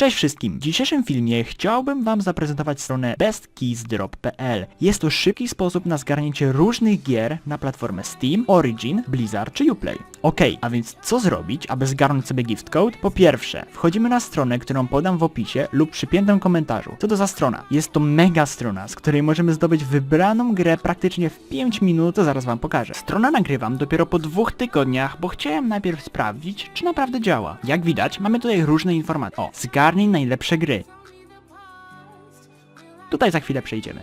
Cześć wszystkim! W dzisiejszym filmie chciałbym Wam zaprezentować stronę bestkeysdrop.pl. Jest to szybki sposób na zgarnięcie różnych gier na platformę Steam, Origin, Blizzard czy Uplay. Okej, a więc co zrobić, aby zgarnąć sobie gift code? Po pierwsze, wchodzimy na stronę, którą podam w opisie lub przypiętym komentarzu. Co to za strona? Jest to mega strona, z której możemy zdobyć wybraną grę praktycznie w 5 minut, to zaraz Wam pokażę. Strona nagrywam dopiero po dwóch tygodniach, bo chciałem najpierw sprawdzić, czy naprawdę działa. Jak widać, mamy tutaj różne informacje. O, najlepsze gry. Tutaj za chwilę przejdziemy.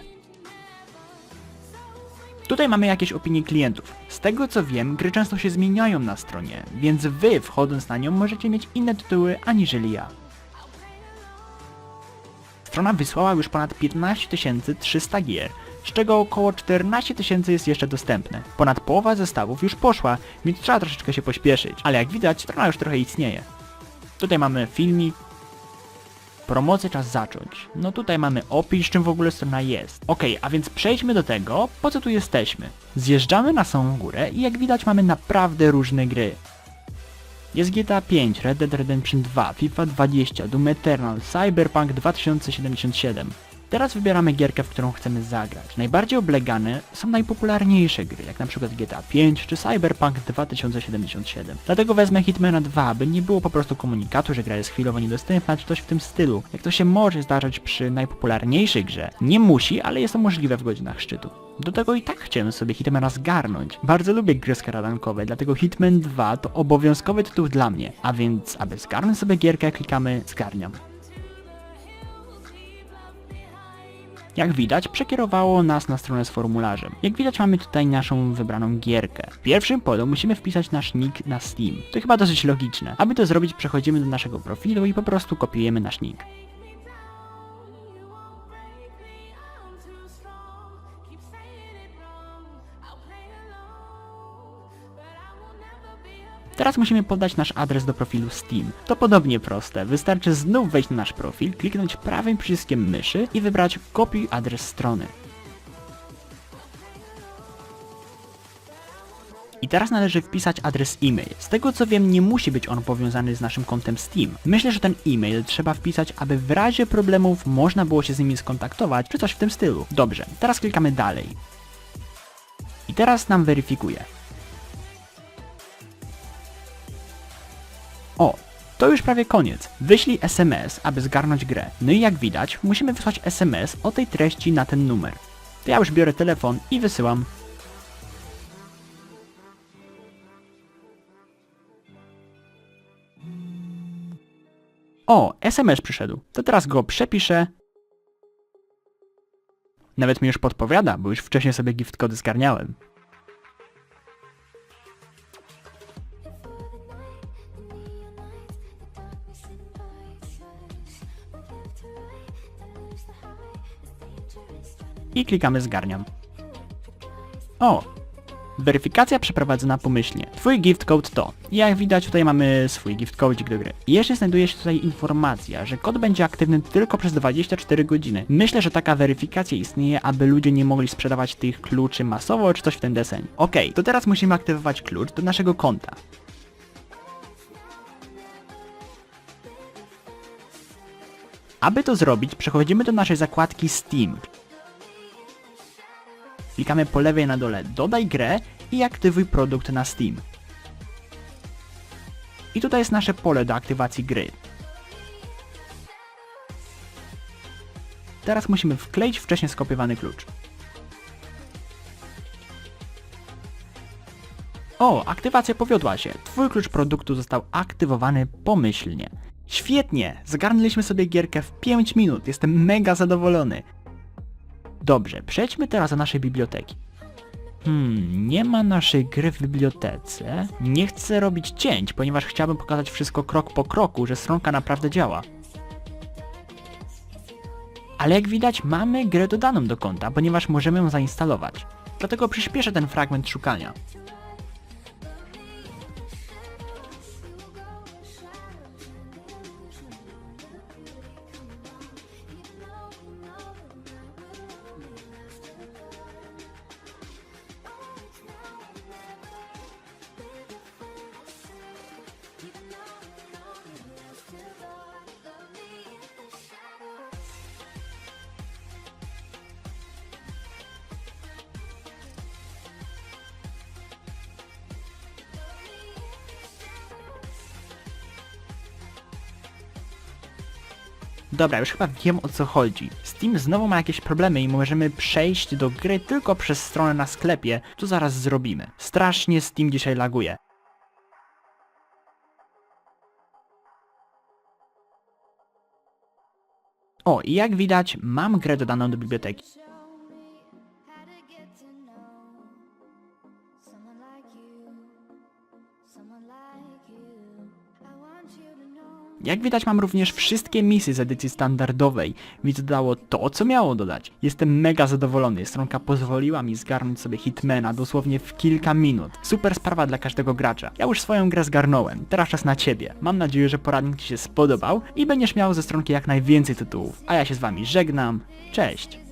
Tutaj mamy jakieś opinie klientów. Z tego co wiem, gry często się zmieniają na stronie, więc wy wchodząc na nią możecie mieć inne tytuły aniżeli ja. Strona wysłała już ponad 15 300 gier, z czego około 14 tysięcy jest jeszcze dostępne. Ponad połowa zestawów już poszła, więc trzeba troszeczkę się pośpieszyć, ale jak widać strona już trochę istnieje. Tutaj mamy filmik, promocję czas zacząć. No tutaj mamy opis, czym w ogóle strona jest. Okej, a więc przejdźmy do tego, po co tu jesteśmy. Zjeżdżamy na samą górę i jak widać mamy naprawdę różne gry. Jest GTA 5, Red Dead Redemption 2, FIFA 20, Doom Eternal, Cyberpunk 2077. Teraz wybieramy gierkę, w którą chcemy zagrać. Najbardziej oblegane są najpopularniejsze gry, jak przykład GTA 5 czy Cyberpunk 2077. Dlatego wezmę Hitmana 2, by nie było po prostu komunikatu, że gra jest chwilowo niedostępna czy coś w tym stylu. Jak to się może zdarzać przy najpopularniejszej grze. Nie musi, ale jest to możliwe w godzinach szczytu. Do tego i tak chciałem sobie Hitmana zgarnąć. Bardzo lubię gry skaradankowe, dlatego Hitman 2 to obowiązkowy tytuł dla mnie. A więc, aby zgarnąć sobie gierkę, klikamy zgarniam. Jak widać, przekierowało nas na stronę z formularzem. Jak widać, mamy tutaj naszą wybraną gierkę. W pierwszym polu musimy wpisać nasz nick na Steam. To chyba dosyć logiczne. Aby to zrobić, przechodzimy do naszego profilu i po prostu kopiujemy nasz nick. Teraz musimy podać nasz adres do profilu Steam. To podobnie proste, wystarczy znów wejść na nasz profil, kliknąć prawym przyciskiem myszy i wybrać kopiuj adres strony. I teraz należy wpisać adres e-mail. Z tego co wiem nie musi być on powiązany z naszym kontem Steam. Myślę, że ten e-mail trzeba wpisać, aby w razie problemów można było się z nimi skontaktować, czy coś w tym stylu. Dobrze, teraz klikamy dalej. I teraz nam weryfikuje. To już prawie koniec. Wyślij SMS, aby zgarnąć grę. No i jak widać, musimy wysłać SMS o tej treści na ten numer. To ja już biorę telefon i wysyłam. O, SMS przyszedł. To teraz go przepiszę. Nawet mi już podpowiada, bo już wcześniej sobie gift kody zgarniałem. I klikamy zgarniam. O! Weryfikacja przeprowadzona pomyślnie. Twój gift code to. Jak widać tutaj mamy swój gift code do gry. Jeszcze znajduje się tutaj informacja, że kod będzie aktywny tylko przez 24 godziny. Myślę, że taka weryfikacja istnieje, aby ludzie nie mogli sprzedawać tych kluczy masowo czy coś w ten deseń. Okej, to teraz musimy aktywować klucz do naszego konta. Aby to zrobić, przechodzimy do naszej zakładki Steam, Klikamy po lewej na dole Dodaj grę i aktywuj produkt na Steam. I tutaj jest nasze pole do aktywacji gry. Teraz musimy wkleić wcześniej skopiowany klucz. O, aktywacja powiodła się. Twój klucz produktu został aktywowany pomyślnie. Świetnie! Zgarnęliśmy sobie gierkę w 5 minut. Jestem mega zadowolony. Dobrze, przejdźmy teraz do naszej biblioteki. Hmm, nie ma naszej gry w bibliotece. Nie chcę robić cięć, ponieważ chciałbym pokazać wszystko krok po kroku, że stronka naprawdę działa. Ale jak widać mamy grę dodaną do konta, ponieważ możemy ją zainstalować. Dlatego przyspieszę ten fragment szukania. Dobra, już chyba wiem o co chodzi. Steam znowu ma jakieś problemy i możemy przejść do gry tylko przez stronę na sklepie, co zaraz zrobimy. Strasznie Steam dzisiaj laguje. O, i jak widać, mam grę dodaną do biblioteki. Jak widać mam również wszystkie misje z edycji standardowej, więc dodało to, co miało dodać. Jestem mega zadowolony, stronka pozwoliła mi zgarnąć sobie Hitmana dosłownie w kilka minut. Super sprawa dla każdego gracza. Ja już swoją grę zgarnąłem, teraz czas na ciebie. Mam nadzieję, że poradnik ci się spodobał i będziesz miał ze stronki jak najwięcej tytułów. A ja się z wami żegnam, cześć!